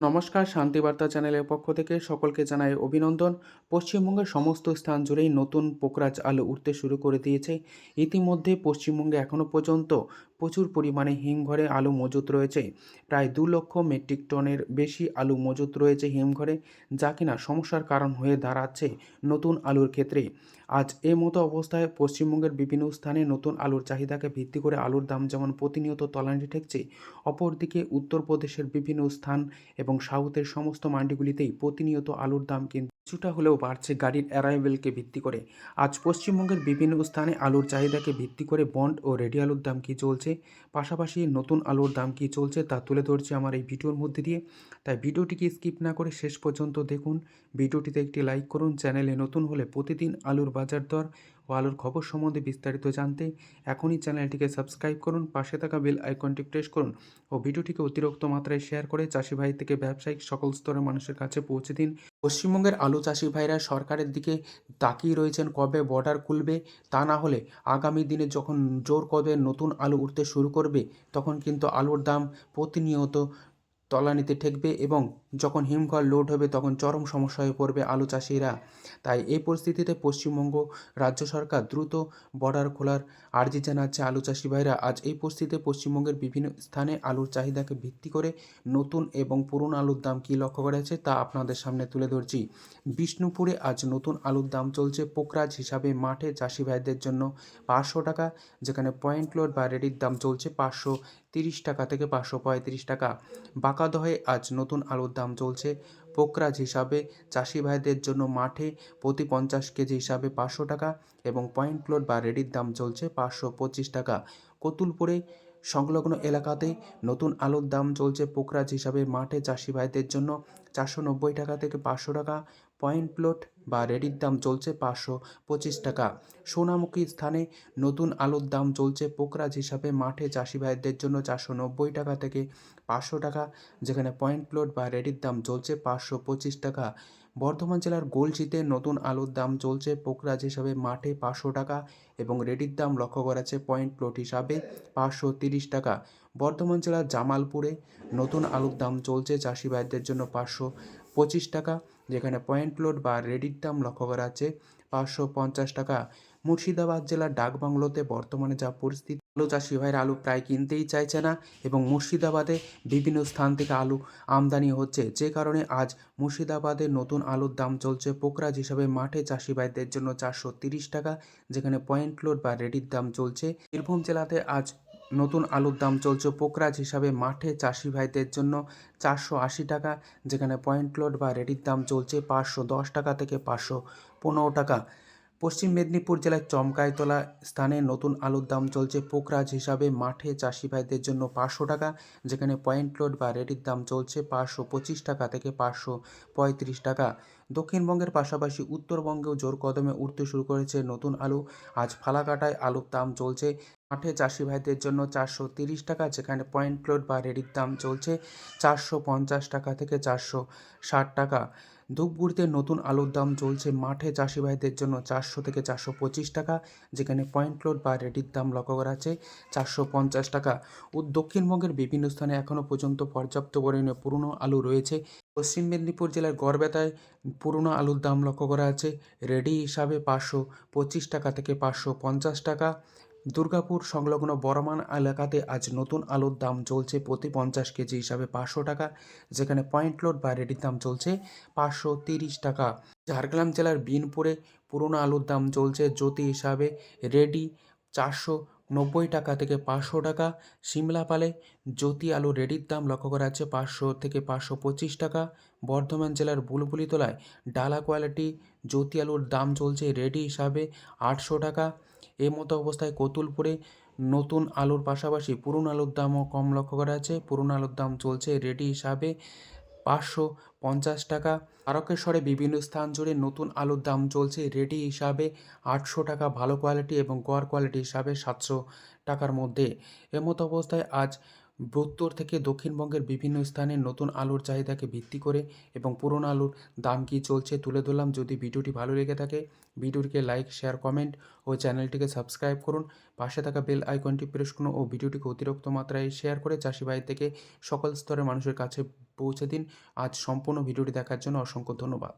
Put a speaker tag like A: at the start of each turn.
A: নমস্কার শান্তিবার্তা চ্যানেলের পক্ষ থেকে সকলকে জানাই অভিনন্দন। পশ্চিমবঙ্গের সমস্ত স্থান জুড়েই নতুন পোকরাজ আলো উঠতে শুরু করে দিয়েছে। ইতিমধ্যে পশ্চিমবঙ্গে এখনও পর্যন্ত প্রচুর পরিমাণে হিমঘরে আলু মজুত রয়েছে। প্রায় দু লক্ষ মেট্রিক টনের বেশি আলু মজুত রয়েছে হিমঘরে, যা কিনা সমস্যার কারণ হয়ে দাঁড়াচ্ছে নতুন আলুর ক্ষেত্রে। আজ এ মতো অবস্থায় পশ্চিমবঙ্গের বিভিন্ন স্থানে নতুন আলুর চাহিদাকে ভিত্তি করে আলুর দাম যেমন প্রতিনিয়ত তলানি ঠেকছে, অপরদিকে উত্তরপ্রদেশের বিভিন্ন স্থান এবং সাউথের সমস্ত মান্ডিগুলিতেই প্রতিনিয়ত আলুর দাম কিন্তু কিছুটা হলেও বাড়ছে গাড়ির অ্যারাইভেলকে ভিত্তি করে। আজ পশ্চিমবঙ্গের বিভিন্ন স্থানে আলুর চাহিদাকে ভিত্তি করে বন্ড ও রেডি আলুর দাম কী চলছে? পাশাপাশি নতুন আলুর দাম কী চলছে তা তুলে ধরছে আমার এই ভিডিওর মধ্যে দিয়ে। তাই ভিডিওটিকে স্কিপ না করে শেষ পর্যন্ত দেখুন। ভিডিওটিতে একটি লাইক করুন, চ্যানেলে নতুন হলে প্রতিদিন আলুর বাজার দর ও আলুর খবর সম্বন্ধে বিস্তারিত জানতে এখনই চ্যানেলটিকে সাবস্ক্রাইব করুন, পাশে থাকা বেল আইকনটি প্রেস করুন ও ভিডিওটিকে অতিরিক্ত মাত্রায় শেয়ার করে চাষি ভাই থেকে ব্যবসায়িক সকল স্তরের মানুষের কাছে পৌঁছে দিন। পশ্চিমবঙ্গের আলু চাষি ভাইরা সরকারের দিকে তাকিয়ে রয়েছেন কবে বর্ডার খুলবে, তা না হলে আগামী দিনে যখন জোর কবে নতুন আলু উঠতে শুরু করবে, তখন কিন্তু আলুর দাম প্রতিনিয়ত তলানিতে ঠেকবে এবং যখন হিমঘর লোড হবে তখন চরম সমস্যা হয়ে পড়বে আলু চাষিরা। তাই এই পরিস্থিতিতে পশ্চিমবঙ্গ রাজ্য সরকার দ্রুত বর্ডার খোলার আর্জি জানাচ্ছে আলু চাষি ভাইরা। আজ এই পরিস্থিতিতে পশ্চিমবঙ্গের বিভিন্ন স্থানে আলুর চাহিদাকে ভিত্তি করে নতুন এবং পুরনো আলুর দাম কী লক্ষ্য করা যাচ্ছে তা আপনাদের সামনে তুলে ধরছি। বিষ্ণুপুরে আজ নতুন আলুর দাম চলছে পোকরাজ হিসাবে মাঠে চাষি ভাইদের জন্য পাঁচশো টাকা, যেখানে পয়েন্ট লোড বা রেডির দাম চলছে পাঁচশো তিরিশ টাকা থেকে পাঁচশো পঁয়ত্রিশ টাকা। বাঁকাদহে আজ নতুন আলুর দাম চলছে। পোকরাজ হিসাবে চাষি ভাইদের জন্য মাঠে প্রতি পঞ্চাশ কেজি হিসাবে পাঁচশো টাকা এবং পয়েন্ট লোড বা রেডির দাম চলছে পাঁচশো পঁচিশ টাকা। কতুলপুরে সংলগ্ন এলাকাতে নতুন আলুর দাম চলছে পোকরাজ হিসাবে মাঠে চাষি ভাইদের জন্য চারশো নব্বই টাকা থেকে পাঁচশো টাকা পয়েন্ট প্লট বা রেডির দাম চলছে পাঁচশো পঁচিশ টাকা। সোনামুখী স্থানে নতুন আলুর দাম চলছে পোকরাজ হিসাবে। মাঠে চাষি ভাইদের জন্য চারশো নব্বই টাকা থেকে পাঁচশো টাকা, যেখানে পয়েন্ট প্লট বা রেডির দাম চলছে পাঁচশো পঁচিশ টাকা। বর্ধমান জেলার গোলচিতে নতুন আলুর দাম চলছে পোকরাজ হিসাবে মাঠে পাঁচশো টাকা এবং রেডির দাম লক্ষ্য করা যাচ্ছে পয়েন্ট প্লট হিসাবে পাঁচশো তিরিশ টাকা। বর্ধমান জেলার জামালপুরে নতুন আলুর দাম চলছে চাষি ভাইদের জন্য পাঁচশো পঁচিশ টাকা, যেখানে পয়েন্ট লোড বা রেডির দাম লক্ষ্য করা যাচ্ছে পাঁচশো পঞ্চাশ টাকা। মুর্শিদাবাদ জেলার ডাকবাংলোতে বর্তমানে যা পরিস্থিতি, আলু চাষি ভাইয়ের আলু প্রায় কিনতেই চাইছে না এবং মুর্শিদাবাদে বিভিন্ন স্থান থেকে আলু আমদানি হচ্ছে। যে কারণে আজ মুর্শিদাবাদে নতুন আলুর দাম চলছে পোকরাজ হিসাবে। মাঠে চাষি ভাইদের জন্য চারশো তিরিশ টাকা, যেখানে পয়েন্ট লোড বা রেডির দাম চলছে। বীরভূম জেলাতে আজ নতুন আলুর দাম চলছে পোকরাজ হিসাবে মাঠে চাষি ভাইদের জন্য চারশো আশি টাকা, যেখানে পয়েন্ট লোড বা রেডির দাম চলছে পাঁচশো দশ টাকা থেকে পাঁচশো পনেরো টাকা। পশ্চিম মেদিনীপুর জেলার চমকাইতলা স্থানে নতুন আলুর দাম চলছে পোকরাজ হিসাবে মাঠে চাষি ভাইদের জন্য পাঁচশো টাকা, যেখানে পয়েন্ট লোড বা রেডির দাম চলছে পাঁচশো পঁচিশ টাকা থেকে পাঁচশো পঁয়ত্রিশ টাকা। দক্ষিণবঙ্গের পাশাপাশি উত্তরবঙ্গেও জোর কদমে উঠতে শুরু করেছে নতুন আলু। আজ ফালাকাটায় আলুর দাম চলছে। মাঠে চাষি ভাইদের জন্য চারশো তিরিশ টাকা, যেখানে পয়েন্ট লোড বা রেডির দাম চলছে চারশো পঞ্চাশ টাকা থেকে চারশো ষাট টাকা। ধূপগুড়িতে নতুন আলুর দাম চলছে। মাঠে চাষি ভাইদের জন্য চারশো থেকে চারশো পঁচিশ টাকা, যেখানে পয়েন্ট লোড বা রেডির দাম লক্ষ্য করা আছে চারশো পঞ্চাশ টাকা। ও দক্ষিণবঙ্গের বিভিন্ন স্থানে এখনও পর্যন্ত পর্যাপ্ত পরিমাণে পুরনো আলু রয়েছে। পশ্চিম মেদিনীপুর জেলার গড়বেতায় পুরনো আলুর দাম লক্ষ্য করা আছে। রেডি হিসাবে পাঁচশো পঁচিশ টাকা থেকে পাঁচশো পঞ্চাশ টাকা। দুর্গাপুর সংলগ্ন বর্মান এলাকাতে আজ নতুন আলুর দাম চলছে প্রতি পঞ্চাশ কেজি হিসাবে পাঁচশো টাকা, যেখানে পয়েন্ট লোড বা রেডির দাম চলছে পাঁচশো তিরিশ টাকা। ঝাড়গ্রাম জেলার বিনপুরে পুরনো আলুর দাম চলছে জ্যোতি হিসাবে। রেডি চারশো নব্বই টাকা থেকে পাঁচশো টাকা। সিমলাপালে জ্যোতি আলু রেডির দাম লক্ষ্য করা যাচ্ছে পাঁচশো থেকে পাঁচশো পঁচিশ টাকা। বর্ধমান জেলার বুলবুলি বুলবুলিতলায় ডালা কোয়ালিটি জ্যোতি আলুর দাম চলছে রেডি হিসাবে আটশো টাকা। এই মতো অবস্থায় কতুলপুরে নতুন আলুর পাশাপাশি পুরনো আলুর দামও কম লক্ষ্য করা যাচ্ছে। পুরনো আলুর দাম চলছে রেডি হিসাবে পাঁচশো পঞ্চাশ টাকা। তারকেশ্বরে বিভিন্ন স্থান জুড়ে নতুন আলুর দাম চলছে রেডি হিসাবে আটশো টাকা, ভালো কোয়ালিটি এবং গড় কোয়ালিটি হিসাবে সাতশো টাকার মধ্যে। এমতো অবস্থায় আজ উত্তর থেকে দক্ষিণবঙ্গের বিভিন্ন স্থানে নতুন আলুর চাহিদাকে ভিত্তি করে এবং পুরনো আলুর দাম কী চলছে তুলে ধরলাম। যদি ভিডিওটি ভালো লেগে থাকে, ভিডিওটিকে লাইক, শেয়ার, কমেন্ট ও চ্যানেলটিকে সাবস্ক্রাইব করুন। পাশে থাকা বেল আইকনটি প্রেস করুন ও ভিডিওটিকে অতিরিক্ত মাত্রায় শেয়ার করে চাষি ভাই থেকে সকল স্তরের মানুষের কাছে পৌঁছে দিন। আজ সম্পূর্ণ ভিডিওটি দেখার জন্য অসংখ্য ধন্যবাদ।